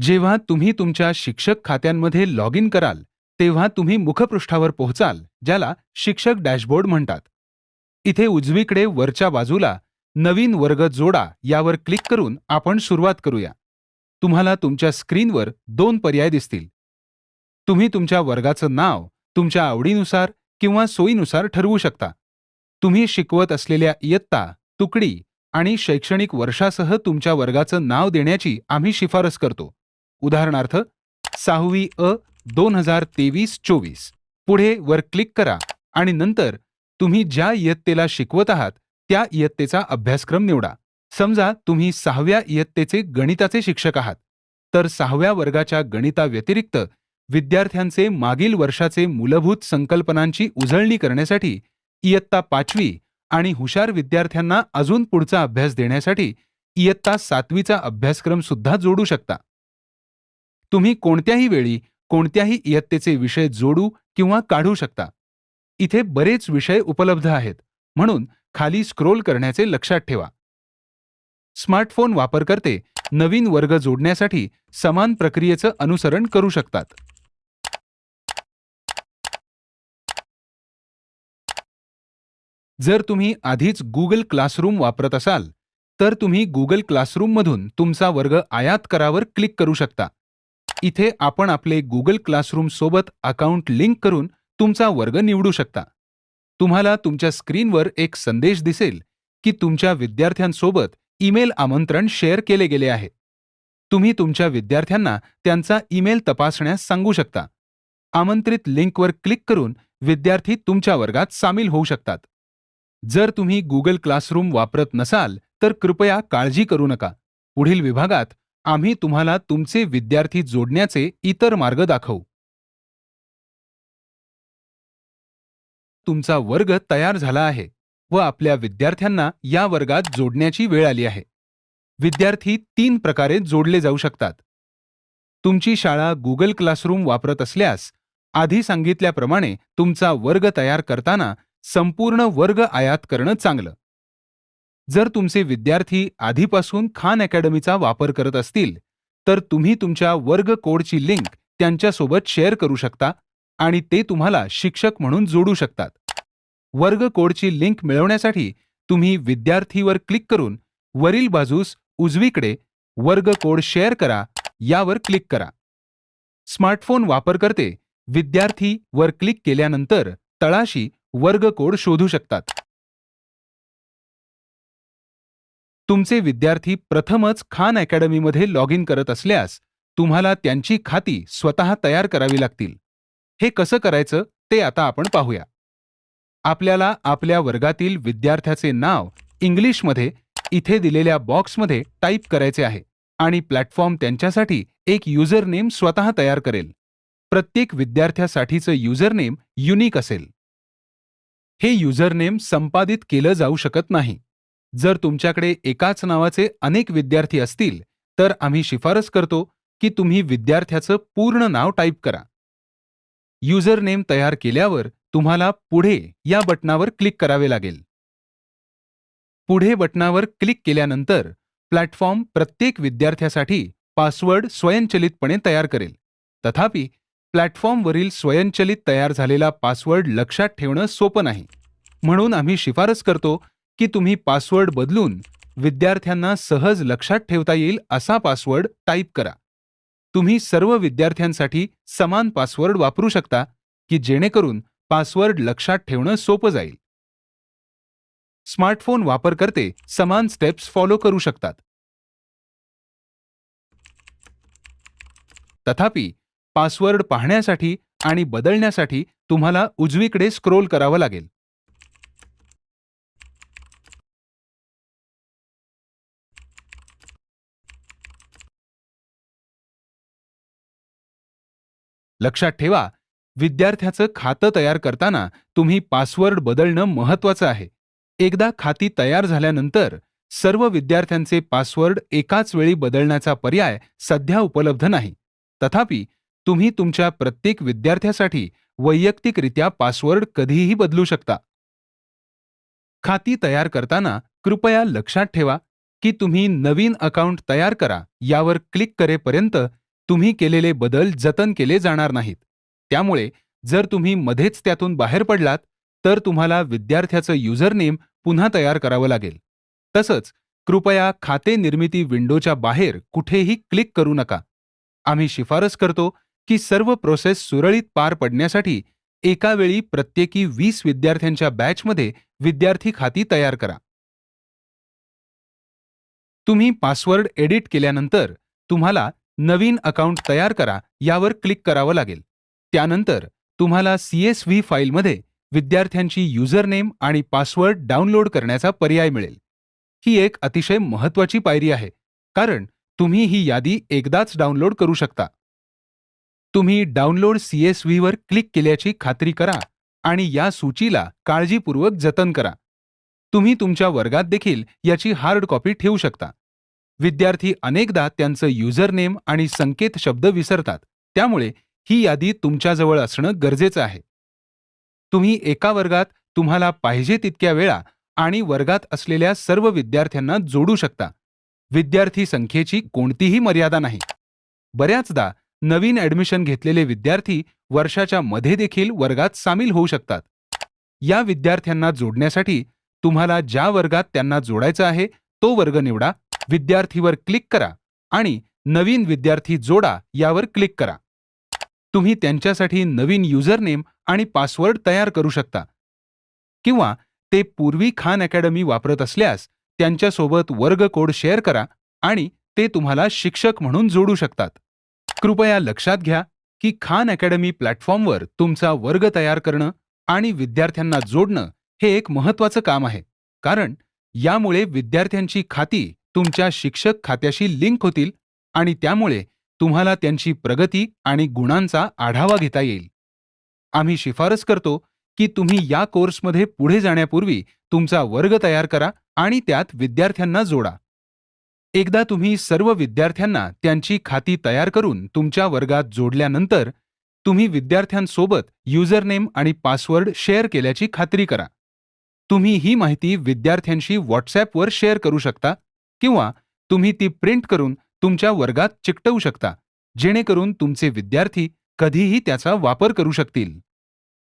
जेव्हा तुम्ही तुमच्या शिक्षक खात्यांमध्ये लॉग इन कराल तेव्हा तुम्ही मुखपृष्ठावर पोहोचाल ज्याला शिक्षक डॅशबोर्ड म्हणतात. इथे उजवीकडे वरच्या बाजूला नवीन वर्ग जोडा यावर क्लिक करून आपण सुरुवात करूया. तुम्हाला तुमच्या स्क्रीनवर दोन पर्याय दिसतील. तुम्ही तुमच्या वर्गाचं नाव तुमच्या आवडीनुसार किंवा सोयीनुसार ठरवू शकता. तुम्ही शिकवत असलेल्या इयत्ता तुकडी आणि शैक्षणिक वर्षासह तुमच्या वर्गाचं नाव देण्याची आम्ही शिफारस करतो. उदाहरणार्थ सहावी अ दोन हजार तेवीस चोवीस. पुढे वर क्लिक करा आणि नंतर तुम्ही ज्या इयत्तेला शिकवत आहात त्या इयत्तेचा अभ्यासक्रम निवडा. समजा तुम्ही सहाव्या इयत्तेचे गणिताचे शिक्षक आहात. तर सहाव्या वर्गाच्या गणिताव्यतिरिक्त विद्यार्थ्यांचे मागील वर्षाचे मूलभूत संकल्पनांची उजळणी करण्यासाठी इयत्ता पाचवी आणि हुशार विद्यार्थ्यांना अजून पुढचा अभ्यास देण्यासाठी इयत्ता सातवीचा अभ्यासक्रम सुद्धा जोडू शकता. तुम्ही कोणत्याही वेळी कोणत्याही इयत्तेचे विषय जोडू किंवा काढू शकता. इथे बरेच विषय उपलब्ध आहेत म्हणून खाली स्क्रोल करण्याचे लक्षात ठेवा. स्मार्टफोन वापरकर्ते नवीन वर्ग जोडण्यासाठी समान प्रक्रियेचं अनुसरण करू शकतात. जर तुम्ही आधीच गुगल क्लासरूम वापरत असाल तर तुम्ही गुगल क्लासरूममधून तुमचा वर्ग आयात करावर क्लिक करू शकता. इथे आपण आपले गुगल क्लासरूम सोबत अकाउंट लिंक करून तुमचा वर्ग निवडू शकता. तुम्हाला तुमच्या स्क्रीनवर एक संदेश दिसेल की तुमच्या विद्यार्थ्यांसोबत ईमेल आमंत्रण शेअर केले गेले आहे. तुम्ही तुमच्या विद्यार्थ्यांना त्यांचा ईमेल तपासण्यास सांगू शकता. आमंत्रित लिंकवर क्लिक करून विद्यार्थी तुमच्या वर्गात सामील होऊ शकतात. जर तुम्ही गुगल क्लासरूम वापरत नसाल तर कृपया काळजी करू नका. पुढील विभागात आम्ही तुम्हाला तुमचे विद्यार्थी जोडण्याचे इतर मार्ग दाखवू. तुमचा वर्ग तयार झाला आहे व आपल्या विद्यार्थ्यांना या वर्गात जोडण्याची वेळ आली आहे. विद्यार्थी तीन प्रकारे जोडले जाऊ शकतात. तुमची शाळा गुगल क्लासरूम वापरत असल्यास आधी सांगितल्याप्रमाणे तुमचा वर्ग तयार करताना संपूर्ण वर्ग आयात करणं चांगलं. जर तुमचे विद्यार्थी आधीपासून खान अकॅडमीचा वापर करत असतील तर तुम्ही तुमच्या वर्ग कोडची लिंक त्यांच्यासोबत शेअर करू शकता आणि ते तुम्हाला शिक्षक म्हणून जोडू शकतात. वर्ग कोडची लिंक मिळवण्यासाठी तुम्ही विद्यार्थीवर क्लिक करून वरील बाजूस उजवीकडे वर्ग कोड शेअर करा यावर क्लिक करा. स्मार्टफोन वापरकर्ते विद्यार्थी वर क्लिक केल्यानंतर तळाशी वर्ग कोड शोधू शकतात. तुमचे विद्यार्थी प्रथमच खान अकॅडमीमध्ये लॉग इन करत असल्यास तुम्हाला त्यांची खाती स्वतः तयार करावी लागतील. हे कसं करायचं ते आता आपण पाहूया. आपल्याला आपल्या वर्गातील विद्यार्थ्याचे नाव इंग्लिशमध्ये इथे दिलेल्या बॉक्समध्ये टाईप करायचे आहे आणि प्लॅटफॉर्म त्यांच्यासाठी एक युजर नेम स्वतः तयार करेल. प्रत्येक विद्यार्थ्यासाठीचं युजर नेम युनिक असेल. हे युजर नेम संपादित केलं जाऊ शकत नाही. जर तुमच्याकडे एकाच नावाचे अनेक विद्यार्थी असतील तर आम्ही शिफारस करतो की तुम्ही विद्यार्थ्याचं पूर्ण नाव टाईप करा. युजर नेम तयार केल्यावर तुम्हाला पुढे या बटणावर क्लिक करावे लागेल. पुढे बटणावर क्लिक केल्यानंतर प्लॅटफॉर्म प्रत्येक विद्यार्थ्यासाठी पासवर्ड स्वयंचलितपणे तयार करेल. तथापि प्लॅटफॉर्मवरील स्वयंचलित तयार झालेला पासवर्ड लक्षात ठेवणं सोपं नाही. म्हणून आम्ही शिफारस करतो की तुम्ही पासवर्ड बदलून विद्यार्थ्यांना सहज लक्षात ठेवता येईल असा पासवर्ड टाईप करा. तुम्ही सर्व विद्यार्थ्यांसाठी समान पासवर्ड वापरू शकता की जेणेकरून पासवर्ड लक्षात ठेवणं सोपं जाईल. स्मार्टफोन वापरकर्ते समान स्टेप्स फॉलो करू शकतात. तथापि पासवर्ड पाहण्यासाठी आणि बदलण्यासाठी तुम्हाला उजवीकडे स्क्रोल करावं लागेल. लक्षात ठेवा विद्यार्थ्याचं खातं तयार करताना तुम्ही पासवर्ड बदलणं महत्वाचं आहे. एकदा खाती तयार झाल्यानंतर सर्व विद्यार्थ्यांचे पासवर्ड एकाच वेळी बदलण्याचा पर्याय सध्या उपलब्ध नाही. तथापि तुम्ही तुमच्या प्रत्येक विद्यार्थ्यासाठी वैयक्तिकरित्या पासवर्ड कधीही बदलू शकता. खाती तयार करताना कृपया लक्षात ठेवा की तुम्ही नवीन अकाउंट तयार करा यावर क्लिक करेपर्यंत तुम्ही केलेले बदल जतन केले जाणार नाहीत. त्यामुळे जर तुम्ही मध्येच त्यातून बाहेर पडलात तर तुम्हाला विद्यार्थ्याचं युजरनेम पुन्हा तयार करावं लागेल. तसंच कृपया खाते निर्मिती विंडोच्या बाहेर कुठेही क्लिक करू नका. आम्ही शिफारस करतो की सर्व प्रोसेस सुरळीत पार पडण्यासाठी एका वेळी प्रत्येकी वीस विद्यार्थ्यांच्या बॅचमध्ये विद्यार्थी खाती तयार करा. तुम्ही पासवर्ड एडिट केल्यानंतर तुम्हाला नवीन अकाउंट तयार करा यावर क्लिक करावं लागेल. त्यानंतर तुम्हाला सीएसव्ही फाईलमध्ये विद्यार्थ्यांची युजरनेम आणि पासवर्ड डाउनलोड करण्याचा पर्याय मिळेल. ही एक अतिशय महत्वाची पायरी आहे कारण तुम्ही ही यादी एकदाच डाउनलोड करू शकता. तुम्ही डाउनलोड सी एस व्हीवर क्लिक केल्याची खात्री करा आणि या सूचीला काळजीपूर्वक जतन करा. तुम्ही तुमच्या वर्गात देखील याची हार्ड कॉपी ठेवू शकता. विद्यार्थी अनेकदा त्यांचं युझरनेम आणि संकेत शब्द विसरतात. त्यामुळे ही यादी तुमच्याजवळ असणं गरजेचं आहे. तुम्ही एका वर्गात तुम्हाला पाहिजे तितक्या वेळा आणि वर्गात असलेल्या सर्व विद्यार्थ्यांना जोडू शकता. विद्यार्थी संख्येची कोणतीही मर्यादा नाही. बऱ्याचदा नवीन ॲडमिशन घेतलेले विद्यार्थी वर्षाच्या मध्ये देखील वर्गात सामील होऊ शकतात. या विद्यार्थ्यांना जोडण्यासाठी तुम्हाला ज्या वर्गात त्यांना जोडायचं आहे तो वर्ग निवडा. विद्यार्थीवर क्लिक करा आणि नवीन विद्यार्थी जोडा यावर क्लिक करा. तुम्ही त्यांच्यासाठी नवीन युजरनेम आणि पासवर्ड तयार करू शकता. किंवा ते पूर्वी खान अकॅडमी वापरत असल्यास त्यांच्यासोबत वर्ग कोड शेअर करा आणि ते तुम्हाला शिक्षक म्हणून जोडू शकतात. कृपया लक्षात घ्या की खान अकॅडमी प्लॅटफॉर्मवर तुमचा वर्ग तयार करणं आणि विद्यार्थ्यांना जोडणं हे एक महत्त्वाचं काम आहे. कारण यामुळे विद्यार्थ्यांची खाती तुमच्या शिक्षक खात्याशी लिंक होतील आणि त्यामुळे तुम्हाला त्यांची प्रगती आणि गुणांचा आढावा घेता येईल. आम्ही शिफारस करतो की तुम्ही या कोर्समध्ये पुढे जाण्यापूर्वी तुमचा वर्ग तयार करा आणि त्यात विद्यार्थ्यांना जोडा. एकदा तुम्ही सर्व विद्यार्थ्यांना त्यांची खाती तयार करून तुमच्या वर्गात जोडल्यानंतर तुम्ही विद्यार्थ्यांसोबत युजरनेम आणि पासवर्ड शेअर केल्याची खात्री करा. तुम्ही ही माहिती विद्यार्थ्यांशी व्हॉट्सॲपवर शेअर करू शकता किंवा तुम्ही ती प्रिंट करून तुमच्या वर्गात चिकटवू शकता जेणेकरून तुमचे विद्यार्थी कधीही त्याचा वापर करू शकतील.